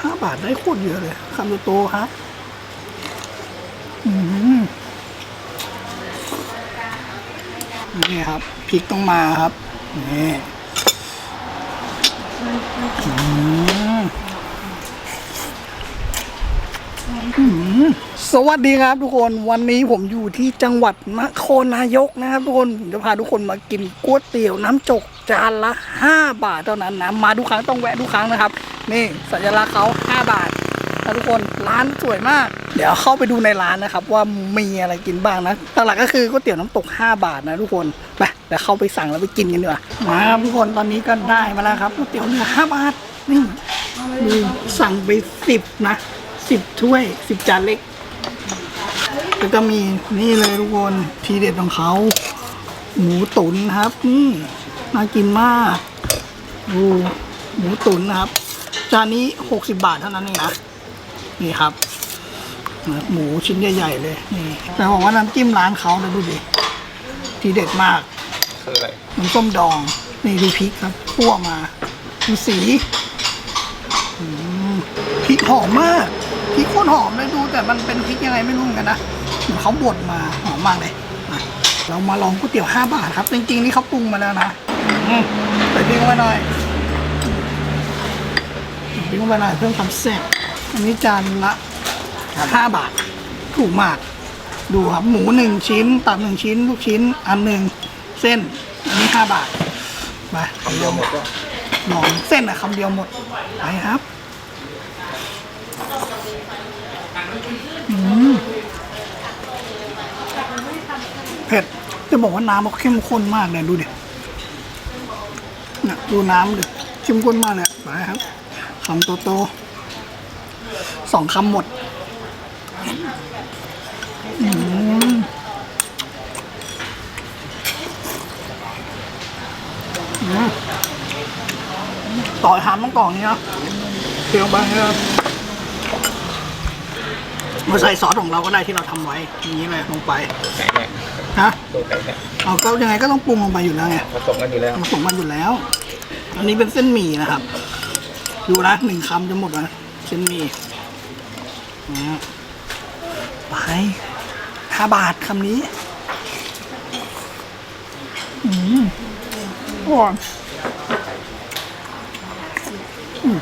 ห้าบาทได้โคตรเยอะเลยคำโตๆครับอืมนี่ครับพริกต้องมาครับ นี่สวัสดีครับทุกคนวันนี้ผมอยู่ที่จังหวัดนครนายกนะครับทุกคนผมจะพาทุกคนมากินก๋วยเตี๋ยวน้ำจก จานละ 5 บาทเท่านั้นนะมาทุกครั้งต้องแวะทุกครั้งนะครับ นี่สัญลักษณ์เขา5 บาทนะทุกคนร้านสวยมาก เดี๋ยวเข้าไปดูในร้านนะครับ ว่ามีอะไรกินบ้างนะหลักๆก็คือก๋วยเตี๋ยวน้ำตก 5 บาทนะทุกคนไปเดี๋ยวเข้าไปสั่งแล้วไปกินกันดีกว่ามาครับทุกคนตอนนี้ก็ได้มาแล้วครับก๋วยเตี๋ยวเรือ5บาทนี่ดูสั่งไป 10 นะ 10 ถ้วย 10 จานเล็ก แล้วก็มีนี่เลยทุกคนทีเด็ดของเขาหมูตุ๋นครับนี่ น่ากินมากดูหมูตุ๋นนะครับ จานนี้60บาทเท่านั้นเองนะ นี่ครับนะหมูชิ้นใหญ่ๆเลย นี่ แต่บอกว่าน้ำจิ้มร้านเขานะดูดิ ทีเด็ดมากคืออะไรน้ำส้มดอง นี่ดูพริกครับคั่วมาดูสีอืมพริกหอมมากพริกโคตรหอมเลยดู แต่มันเป็นพริกยังไงไม่รู้เหมือนกันนะเหมือนเขาบดมาหอมมากเลยมาเรามาลองก๋วยเตี๋ยวห้าบาทครับ จริงๆ นี่เขาปรุงมาแล้วนะอืม ใส่พริกลงไปหน่อยใส่พริกลงไปหน่อยเพิ่มความแซ่บอันนี้จานละห้าบาท ถูกมาก ดูครับหมูหนึ่งชิ้นตับหนึ่งชิ้น ลูกชิ้น อันหนึ่งเส้น อันนี้ห้าบาทไปคำเดียวหมดก็ลองเส้นอะคำเดียวหมดไปครับอืมเผ็ดจะบอกว่าน้ำมันเข้มข้นมากเลยดูดิเนี่ย ดูน้ำดิเข้มข้นมากเลยไปครับคำโตๆสองคำหมดอืมอืมต่อยหามต้องกล่องนี้นะเคี่ยวไปนะครับมาใส่ซอสของเราก็ได้ที่เราทำไว้อย่างนี้เลยลงไปไก่เนี่ยฮะตัวไก่เนี่ยเอาก็ยังไงก็ต้องปรุงลงไปอยู่แล้วไงผสมกันอยู่แล้วผสมมันอยู่แล้ว อันนี้เป็นเส้นหมี่นะครับ ดูนะหนึ่งคำจะหมดนะเส้นหมี่อืมไปห้าบาทคำนี้อืมอร่อยอืม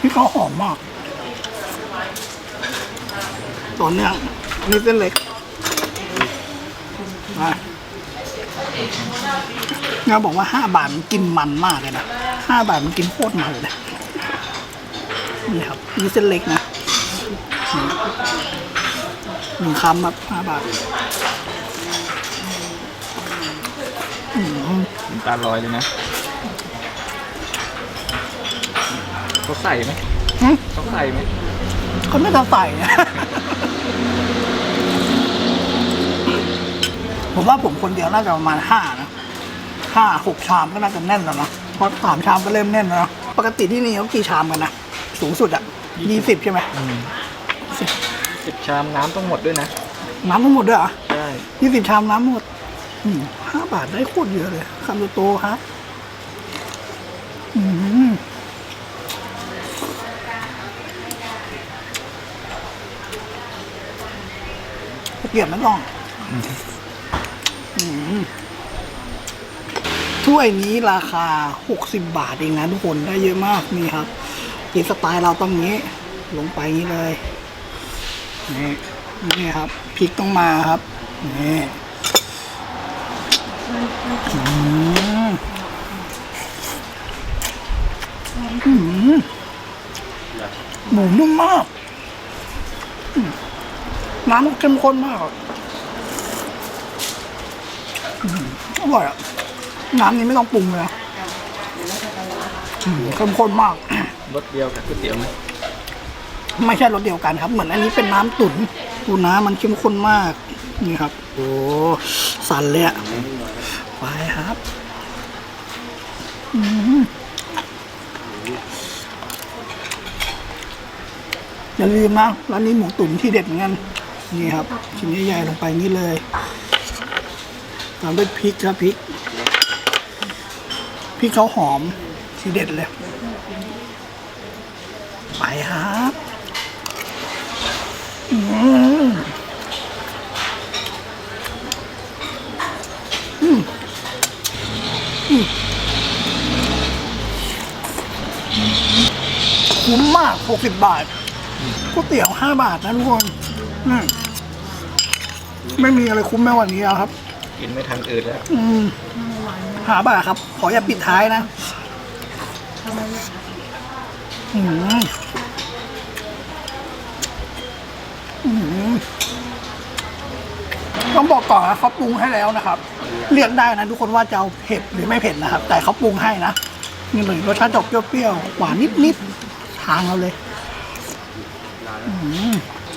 พี่เขาหอมมากต่อเนื่องอันนี่เส้นเล็กมา เราบอกว่าห้าบาทมันกินมันมากเลยนะห้าบาทมันกินโคตรมันเลยนี่ครับนี่เส้นเล็กนะหนึ่งคำครับห้าบาทอืมน้ำตาลลอยเลยนะเขาใส่ไหมหึเขาใส่ไหมเขาไม่ต้องใส่นะ ผมว่าผมคนเดียวน่าจะประมาณห้านะห้าหกชามก็น่าจะแน่นแล้วนะเพราะสามชามก็เริ่มแน่นแล้วนะปกติที่นี่เขากี่ชามกันนะสูงสุดอะยี่สิบใช่ไหมสิบชามน้ำต้องหมดด้วยนะ น้ำทั้งหมดด้วยเหรอใช่ ยี่สิบชามน้ำหมดอืมห้าบาทได้โคตรเยอะเลยคำโตๆครับอืมเกลียดไม่ต้องอืม ถ้วยนี้ราคา 60 บาทเองนะทุกคนได้เยอะมากนี่ครับกินสไตล์เราต้องนี้ ลงไปนี้เลยนี่นี่ครับพริกต้องมาครับนี่หมูนุ่มมาก น้ำเข้มข้นมาก อะอืมอร่อยอะ น้ำนี้ไม่ต้องปรุงเลยนะอืมเข้มข้นมาก รสเดียวกับก๋วยเตี๋ยวไหมไม่ใช่รสเดียวกันครับ เหมือนอันนี้เป็นน้ำตุ๋นดูน้ำมันเข้มข้นมาก นี่ครับ โอ้สั่นเลยอะไปครับอืมอย่าลืมนะร้านนี้หมูตุ๋นที่เด็ดเหมือนกันนี่ครับ ชิ้นใหญ่ๆลงไปนี่เลย ตามด้วยพริกครับพริกพริกเขาหอมทีเด็ดเลย ไปครับอืมอืมอืมคุ้มมาก 60 บาทก๋วยเตี๋ยว 5 บาทนะทุกคน ไม่มีอะไรคุ้มแม่กว่านี้แล้วครับ กินไม่ทันอื่นแล้ว อืมหาบ่าครับ ขออย่าปิดท้ายนะอืมอืมต้องบอกก่อนนะเขาปรุงให้แล้วนะครับ เลือกได้นะทุกคนว่าจะเอาเผ็ดหรือไม่เผ็ดนะครับ แต่เขาปรุงให้นะนี่เลยรสชาติจบเปรี้ยวๆหวานนิดๆทางเราเลย อืม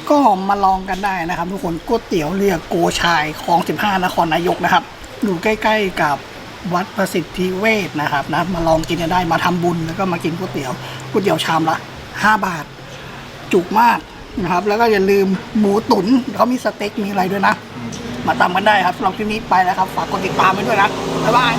ก็มาลองกันได้นะครับ ทุกคนก๋วยเตี๋ยวเรือโกชายคลอง 15 นครนายกนะครับอยู่ใกล้ ๆกับวัดประสิทธิเวชนะครับนะมาลองกินกันได้มาทำบุญแล้วก็มากินก๋วยเตี๋ยวก๋วยเตี๋ยวชามละ 5 บาท จุกมากนะครับ แล้วก็อย่าลืมหมูตุ๋นเขามีสเต็กมีอะไรด้วยนะ มาตามกันได้ครับสำหรับคลิปนี้ไปแล้วครับ ฝากกดติดตามไว้ด้วยนะบ๊ายบาย